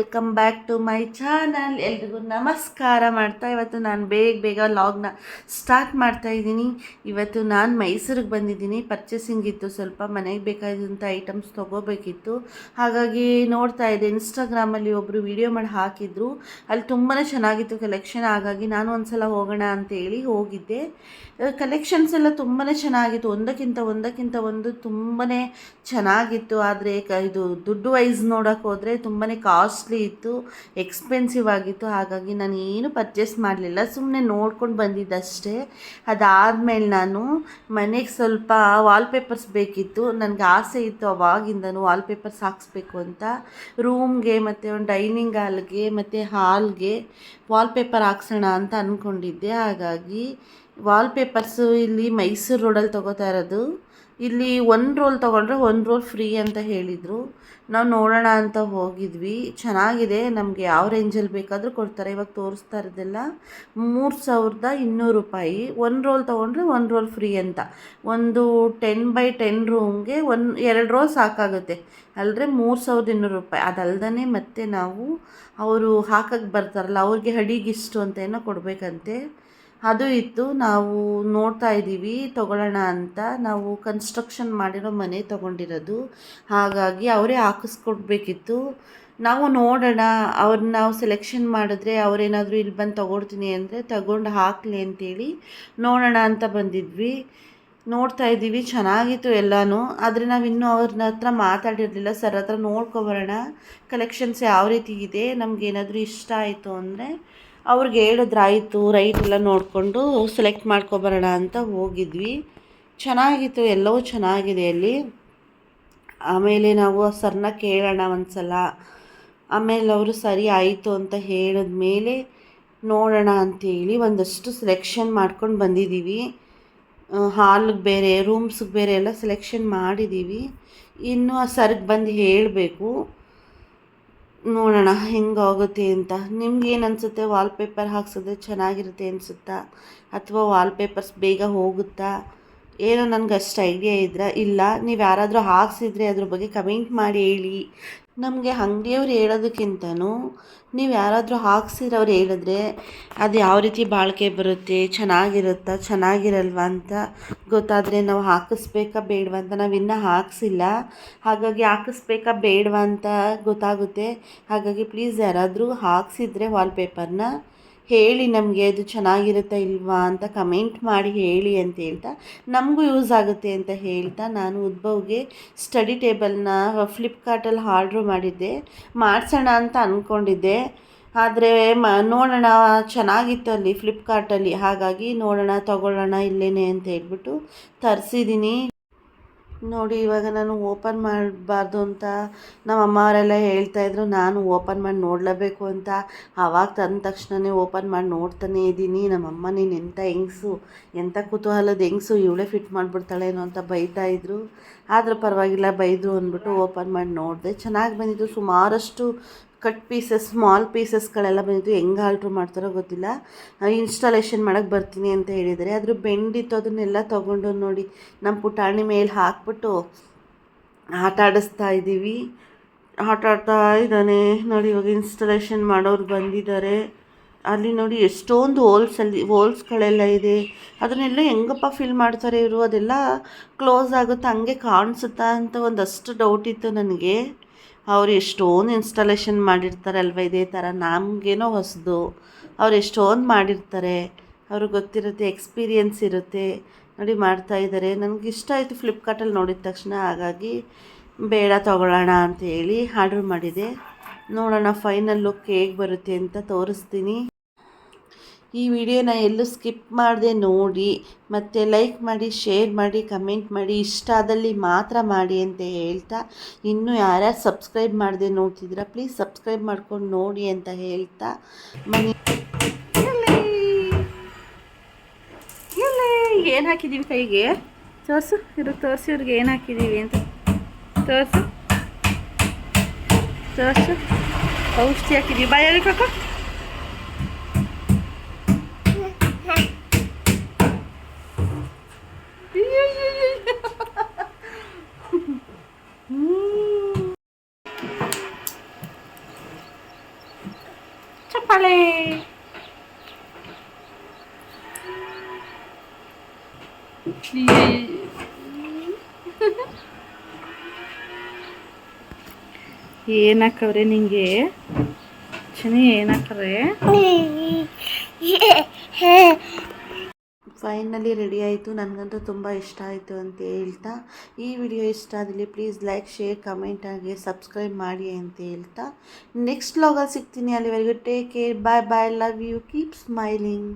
Welcome back to my channel ಎಲ್ರಿಗೂ ನಮಸ್ಕಾರ ಮಾಡ್ತಾ ಇವತ್ತು ನಾನು ಬೇಗ ಬೇಗ ಲಾಗ್ನ ಸ್ಟಾರ್ಟ್ ಮಾಡ್ತಾ ಇದ್ದೀನಿ. ಇವತ್ತು ನಾನು ಮೈಸೂರಿಗೆ ಬಂದಿದ್ದೀನಿ. ಪರ್ಚೇಸಿಂಗ್ ಇತ್ತು. ಸ್ವಲ್ಪ ಮನೆಗೆ ಬೇಕಾದಂಥ ಐಟಮ್ಸ್ ತೊಗೋಬೇಕಿತ್ತು. ಹಾಗಾಗಿ ನೋಡ್ತಾ ಇದ್ದೆ. ಇನ್ಸ್ಟಾಗ್ರಾಮಲ್ಲಿ ಒಬ್ಬರು ವಿಡಿಯೋ ಮಾಡಿ ಹಾಕಿದ್ರು. ಅಲ್ಲಿ ತುಂಬಾ ಚೆನ್ನಾಗಿತ್ತು ಕಲೆಕ್ಷನ್ ಹಾಗಾಗಿ ನಾನು ಒಂದ್ಸಲ ಹೋಗೋಣ ಅಂತೇಳಿ ಹೋಗಿದ್ದೆ. ಕಲೆಕ್ಷನ್ಸ್ ಎಲ್ಲ ತುಂಬಾ ಚೆನ್ನಾಗಿತ್ತು. ಒಂದಕ್ಕಿಂತ ಒಂದಕ್ಕಿಂತ ಒಂದು ತುಂಬಾ ಚೆನ್ನಾಗಿತ್ತು. ಆದರೆ ಇದು ದುಡ್ಡು ವೈಸ್ ನೋಡೋಕೆ ಹೋದರೆ ತುಂಬಾ ಕಾಸ್ಟ್ಲಿ ಇತ್ತು ಎಕ್ಸ್ಪೆನ್ಸಿವ್ ಆಗಿತ್ತು, ಹಾಗಾಗಿ ನಾನು ಏನು ಪರ್ಚೇಸ್ ಮಾಡಲಿಲ್ಲ. ಸುಮ್ಮನೆ ನೋಡ್ಕೊಂಡು ಬಂದಿದ್ದಷ್ಟೇ. ಅದಾದಮೇಲೆ ನಾನು ಮನೆಗೆ ಸ್ವಲ್ಪ ವಾಲ್ಪೇಪರ್ಸ್ ಬೇಕಿತ್ತು. ನನಗೆ ಆಸೆ ಇತ್ತು ಅವಾಗಿಂದನೂ ವಾಲ್ಪೇಪರ್ಸ್ ಹಾಕ್ಸ್ಬೇಕು ಅಂತ. ರೂಮ್ಗೆ ಮತ್ತು ಒಂದು ಡೈನಿಂಗ್ ಹಾಲ್ಗೆ ಮತ್ತು ಹಾಲ್ಗೆ ವಾಲ್ಪೇಪರ್ ಹಾಕ್ಸೋಣ ಅಂತ ಅಂದ್ಕೊಂಡಿದ್ದೆ ಹಾಗಾಗಿ ವಾಲ್ಪೇಪರ್ಸು ಇಲ್ಲಿ ಮೈಸೂರು ರೋಡಲ್ಲಿ ತೊಗೋತಾ ಇರೋದು. ಇಲ್ಲಿ ಒಂದು ರೋಲ್ ತೊಗೊಂಡ್ರೆ ಒಂದು ರೋಲ್ ಫ್ರೀ ಅಂತ ಹೇಳಿದರು. ನಾವು ನೋಡೋಣ ಅಂತ ಹೋಗಿದ್ವಿ. ಚೆನ್ನಾಗಿದೆ. ನಮಗೆ ಯಾವ ರೇಂಜಲ್ಲಿ ಬೇಕಾದರೂ ಕೊಡ್ತಾರೆ. ಇವಾಗ ತೋರಿಸ್ತಾ ಇರೋದೆಲ್ಲ ಮೂರು ಸಾವಿರದ ಇನ್ನೂರು ರೂಪಾಯಿ. ಒಂದು ರೋಲ್ ತೊಗೊಂಡ್ರೆ ಒಂದು ರೋಲ್ ಫ್ರೀ ಅಂತ. ಒಂದು ಟೆನ್ ಬೈ ಟೆನ್ ರೂಮ್ಗೆ ಒಂದು, ಎರಡು ರೋಲ್ ಸಾಕಾಗುತ್ತೆ. ಅಲ್ಲದೆ ಮೂರು ಸಾವಿರದ ಇನ್ನೂರು ರೂಪಾಯಿ. ಅದಲ್ದೇ ಮತ್ತೆ ನಾವು ಅವರು ಹಾಕಕ್ಕೆ ಬರ್ತಾರಲ್ಲ, ಅವ್ರಿಗೆ ಹಡಿಗಿಷ್ಟು ಅಂತ ಏನೋ ಕೊಡಬೇಕಂತೆ. ಅದು ಇತ್ತು, ನಾವು ನೋಡ್ತಾ ಇದ್ದೀವಿ, ತೊಗೊಳ್ಳೋಣ ಅಂತ. ನಾವು ಕನ್ಸ್ಟ್ರಕ್ಷನ್ ಮಾಡಿರೋ ಮನೆ ತೊಗೊಂಡಿರೋದು. ಹಾಗಾಗಿ ಅವರೇ ಹಾಕಿಸ್ಕೊಡ್ಬೇಕಿತ್ತು. ನಾವು ನೋಡೋಣ ಅವ್ರನ್ನ ನಾವು ಸೆಲೆಕ್ಷನ್ ಮಾಡಿದ್ರೆ ಅವರೇನಾದರೂ ಇಲ್ಲಿ ಬಂದು ತೊಗೊಳ್ತೀನಿ ಅಂದರೆ ತಗೊಂಡು ಹಾಕಲಿ ಅಂತೇಳಿ ನೋಡೋಣ ಅಂತ ಬಂದಿದ್ವಿ. ನೋಡ್ತಾ ಇದ್ದೀವಿ, ಚೆನ್ನಾಗಿತ್ತು ಎಲ್ಲನೂ. ಆದರೆ ನಾವು ಇನ್ನೂ ಅವ್ರನ್ನ ಹತ್ರ ಮಾತಾಡಿರಲಿಲ್ಲ. ಸರ್ ಹತ್ರ ನೋಡ್ಕೊಬರೋಣ ಕಲೆಕ್ಷನ್ಸ್ ಯಾವ ರೀತಿ ಇದೆ? ನಮಗೇನಾದರೂ ಇಷ್ಟ ಆಯಿತು ಅಂದರೆ ಅವ್ರಿಗೆ ಹೇಳಿದ್ರಾಯಿತು ರೈಟ್ ಎಲ್ಲ ನೋಡಿಕೊಂಡು ಸೆಲೆಕ್ಟ್ ಮಾಡ್ಕೊಬರೋಣ ಅಂತ ಹೋಗಿದ್ವಿ. ಚೆನ್ನಾಗಿತ್ತು, ಎಲ್ಲವೂ ಚೆನ್ನಾಗಿದೆ ಅಲ್ಲಿ. ಆಮೇಲೆ ನಾವು ಸರ್ನ ಕೇಳೋಣ ಒಂದು ಸಲ ಆಮೇಲೆ ಅವರು ಸರಿ ಆಯಿತು ಅಂತ ಹೇಳಿದ ಮೇಲೆ ನೋಡೋಣ ಅಂತೇಳಿ ಒಂದಷ್ಟು ಸೆಲೆಕ್ಷನ್ ಮಾಡ್ಕೊಂಡು ಬಂದಿದ್ದೀವಿ. ಹಾಲ್ಗೆ ಬೇರೆ ರೂಮ್ಸ್ಗೆ ಬೇರೆ ಎಲ್ಲ ಸೆಲೆಕ್ಷನ್ ಮಾಡಿದ್ದೀವಿ. ಇನ್ನೂ ಆ ಸರ್ಗೆ ಬಂದು ಹೇಳಬೇಕು. ನೋಡೋಣ ಹೆಂಗಾಗುತ್ತೆ ಅಂತ. ನಿಮ್ಗೇನು ಅನಿಸುತ್ತೆ? ವಾಲ್ಪೇಪರ್ ಹಾಕ್ಸಿದ್ರೆ ಚೆನ್ನಾಗಿರುತ್ತೆ ಅನಿಸುತ್ತಾ? ಅಥವಾ ವಾಲ್ಪೇಪರ್ಸ್ ಬೇಗ ಹೋಗುತ್ತಾ? ಏನೋ ನನಗೆ ಅಷ್ಟು ಐಡಿಯಾ ಇದ್ರೆ, ಇಲ್ಲ, ನೀವು ಯಾರಾದರೂ ಹಾಕ್ಸಿದ್ರೆ ಅದ್ರ ಬಗ್ಗೆ ಕಮೆಂಟ್ ಮಾಡಿ ಹೇಳಿ. ನಮಗೆ ಅಂಗಡಿಯವ್ರು ಹೇಳೋದಕ್ಕಿಂತನೂ ನೀವು ಯಾರಾದರೂ ಹಾಕ್ಸಿರೋರು ಹೇಳಿದ್ರೆ ಅದು ಯಾವ ರೀತಿ ಬಾಳಿಕೆ ಬರುತ್ತೆ, ಚೆನ್ನಾಗಿರುತ್ತಾ, ಚೆನ್ನಾಗಿರಲ್ವಾ ಅಂತ ಗೊತ್ತಾದರೆ ನಾವು ಹಾಕಿಸ್ಬೇಕಾ ಬೇಡವಾ ಅಂತ ನಾವು ಇನ್ನೂ ಹಾಕ್ಸಿಲ್ಲ. ಹಾಗಾಗಿ ಹಾಕಿಸ್ಬೇಕಾ ಬೇಡವಾ ಅಂತ ಗೊತ್ತಾಗುತ್ತೆ. ಹಾಗಾಗಿ ಪ್ಲೀಸ್ ಯಾರಾದರೂ ಹಾಕ್ಸಿದ್ರೆ ವಾಲ್ಪೇಪರ್ನ ಹೇಳಿ ನಮಗೆ ಅದು ಚೆನ್ನಾಗಿರುತ್ತಾ ಇಲ್ವಾ ಅಂತ ಕಮೆಂಟ್ ಮಾಡಿ ಹೇಳಿ ಅಂತ ಹೇಳ್ತಾ, ನಮಗೂ ಯೂಸ್ ಆಗುತ್ತೆ ಅಂತ ಹೇಳ್ತಾ ನಾನು ಉದ್ಭವ್ಗೆ ಸ್ಟಡಿ ಟೇಬಲ್ನ ಫ್ಲಿಪ್ಕಾರ್ಟಲ್ಲಿ ಆರ್ಡ್ರ್ ಮಾಡಿದ್ದೆ. ಮಾಡಿಸೋಣ ಅಂತ ಅಂದ್ಕೊಂಡಿದ್ದೆ ಆದರೆ ಮ, ನೋಡೋಣ ಚೆನ್ನಾಗಿತ್ತು ಅಲ್ಲಿ ಫ್ಲಿಪ್ಕಾರ್ಟಲ್ಲಿ ಹಾಗಾಗಿ ನೋಡೋಣ, ತಗೊಳ್ಳೋಣ, ಇಲ್ಲೇನೆ ಅಂತ ಹೇಳ್ಬಿಟ್ಟು ತರಿಸಿದ್ದೀನಿ ನೋಡಿ, ಇವಾಗ ನಾನು ಓಪನ್ ಮಾಡಬಾರ್ದು ಅಂತ ನಮ್ಮ ಅಮ್ಮವರೆಲ್ಲ ಹೇಳ್ತಾಯಿದ್ರು ನಾನು ಓಪನ್ ಮಾಡಿ ನೋಡಲೇಬೇಕು ಅಂತ. ಆವಾಗ ತಂದ ತಕ್ಷಣವೇ ಓಪನ್ ಮಾಡಿ ನೋಡ್ತಾನೇ ಇದ್ದೀನಿ. ನಮ್ಮಮ್ಮ ನೀನು ಎಂಥ ಹೆಂಗ್ಸು? ಎಂಥ ಕುತೂಹಲದ ಹೆಂಗ್ಸು? ಇವಳೇ ಫಿಟ್ ಮಾಡಿಬಿಡ್ತಾಳೇನೋ ಅಂತ ಬೈತಾಯಿದ್ರು ಆದರೂ ಪರವಾಗಿಲ್ಲ, ಬೈದರು ಅಂದ್ಬಿಟ್ಟು ಓಪನ್ ಮಾಡಿ ನೋಡಿದೆ. ಚೆನ್ನಾಗಿ ಬಂದಿದ್ದು ಸುಮಾರಷ್ಟು ಕಟ್ ಪೀಸಸ್ ಸ್ಮಾಲ್ ಪೀಸಸ್ಗಳೆಲ್ಲ ಬಂದಿದ್ದು ಹೆಂಗೆ ಆಲ್ಟ್ರ್ ಮಾಡ್ತಾರೋ ಗೊತ್ತಿಲ್ಲ. ಇನ್ಸ್ಟಾಲೇಷನ್ ಮಾಡೋಕ್ಕೆ ಬರ್ತೀನಿ ಅಂತ ಹೇಳಿದರೆ ಅದ್ರ ಬೆಂಡಿತ್ತು ಅದನ್ನೆಲ್ಲ ತೊಗೊಂಡು ನೋಡಿ ನಮ್ಮ ಪುಟಾಣಿ ಮೇಲೆ ಹಾಕ್ಬಿಟ್ಟು ಆಟ ಆಡಿಸ್ತಾ ಇದ್ದೀವಿ. ಆಟ ಆಡ್ತಾ ಇದ್ದಾನೆ. ನೋಡಿ, ಇವಾಗ ಇನ್ಸ್ಟಾಲೇಷನ್ ಮಾಡೋರು ಬಂದಿದ್ದಾರೆ. ಅಲ್ಲಿ ನೋಡಿ ಎಷ್ಟೊಂದು ಹೋಲ್ಸಲ್ಲಿ ಹೋಲ್ಸ್ಗಳೆಲ್ಲ ಇದೆ. ಅದನ್ನೆಲ್ಲ ಹೆಂಗಪ್ಪ ಫಿಲ್ ಮಾಡ್ತಾರೆ ಇವರು? ಅದೆಲ್ಲ ಕ್ಲೋಸ್ ಆಗುತ್ತೆ ಹಂಗೆ ಕಾಣಿಸುತ್ತಾ ಅಂತ ಒಂದಷ್ಟು ಡೌಟ್ ಇತ್ತು ನನಗೆ. ಅವ್ರು ಎಷ್ಟೊಂದು ಇನ್ಸ್ಟಾಲೇಷನ್ ಮಾಡಿರ್ತಾರೆ ಅಲ್ವ ಇದೇ ಥರ ನಮಗೇನೋ ಹೊಸದು. ಅವ್ರು ಎಷ್ಟೊಂದು ಮಾಡಿರ್ತಾರೆ. ಅವ್ರಿಗೆ ಗೊತ್ತಿರುತ್ತೆ ಎಕ್ಸ್ಪೀರಿಯೆನ್ಸ್ ಇರುತ್ತೆ. ನೋಡಿ ಮಾಡ್ತಾ ಇದ್ದಾರೆ. ನನಗೆ ಇಷ್ಟ ಆಯಿತು ಫ್ಲಿಪ್ಕಾರ್ಟಲ್ಲಿ ನೋಡಿದ ತಕ್ಷಣ, ಹಾಗಾಗಿ ಬೇಡ ತೊಗೊಳ್ಳೋಣ ಅಂತ ಹೇಳಿ ಆರ್ಡ್ರ್ ಮಾಡಿದೆ. ನೋಡೋಣ ಫೈನಲ್ ಲುಕ್ ಹೇಗೆ ಬರುತ್ತೆ ಅಂತ ತೋರಿಸ್ತೀನಿ. ಈ ವಿಡಿಯೋನ ಎಲ್ಲೂ ಸ್ಕಿಪ್ ಮಾಡದೆ ನೋಡಿ, ಮತ್ತು ಲೈಕ್ ಮಾಡಿ, ಶೇರ್ ಮಾಡಿ, ಕಮೆಂಟ್ ಮಾಡಿ, ಇಷ್ಟ ಆದಲ್ಲಿ ಮಾತ್ರ ಮಾಡಿ ಅಂತ ಹೇಳ್ತಾ, ಇನ್ನೂ ಯಾರ್ಯಾರು ಸಬ್ಸ್ಕ್ರೈಬ್ ಮಾಡದೆ ನೋಡ್ತಿದ್ದೀರಾ, ಪ್ಲೀಸ್ ಸಬ್ಸ್ಕ್ರೈಬ್ ಮಾಡ್ಕೊಂಡು ನೋಡಿ ಅಂತ ಹೇಳ್ತಾ, ಮನೆ ಏನು ಹಾಕಿದ್ದೀವಿ ಕೈಗೆ? ತೋರಿಸು, ಇರು, ತೋರಿಸಿ, ಇವ್ರಿಗೆ ಏನು ಹಾಕಿದ್ದೀವಿ ಅಂತ. ತೋರಿಸು. ತೋರಿಸು. ಔಷಧಿ ಹಾಕಿದ್ದೀವಿ ಬಾಯಲ್ಲಿ ಕಾಕ ಪಳೆ eh. ಏನಕ್ಕವ್ರೆ ನಿಂಗೆ? ಚನಿ ಏನಕ್ಕವ್ರೆ ಫೈನಲಿ ರೆಡಿ ಆಯಿತು. ನನಗಂತೂ ತುಂಬ ಇಷ್ಟ ಆಯಿತು ಅಂತ ಹೇಳ್ತಾ. ಈ ವಿಡಿಯೋ ಇಷ್ಟ ಆದಲ್ಲಿ ಪ್ಲೀಸ್ ಲೈಕ್ ಶೇರ್ ಕಮೆಂಟ್ ಆಗಿ ಸಬ್ಸ್ಕ್ರೈಬ್ ಮಾಡಿ ಅಂತ ಹೇಳ್ತಾ. ನೆಕ್ಸ್ಟ್ ವ್ಲಾಗಲ್ಲಿ ಸಿಗ್ತೀನಿ ಅಲ್ಲಿವರೆಗೂ. Take care bye bye love you keep smiling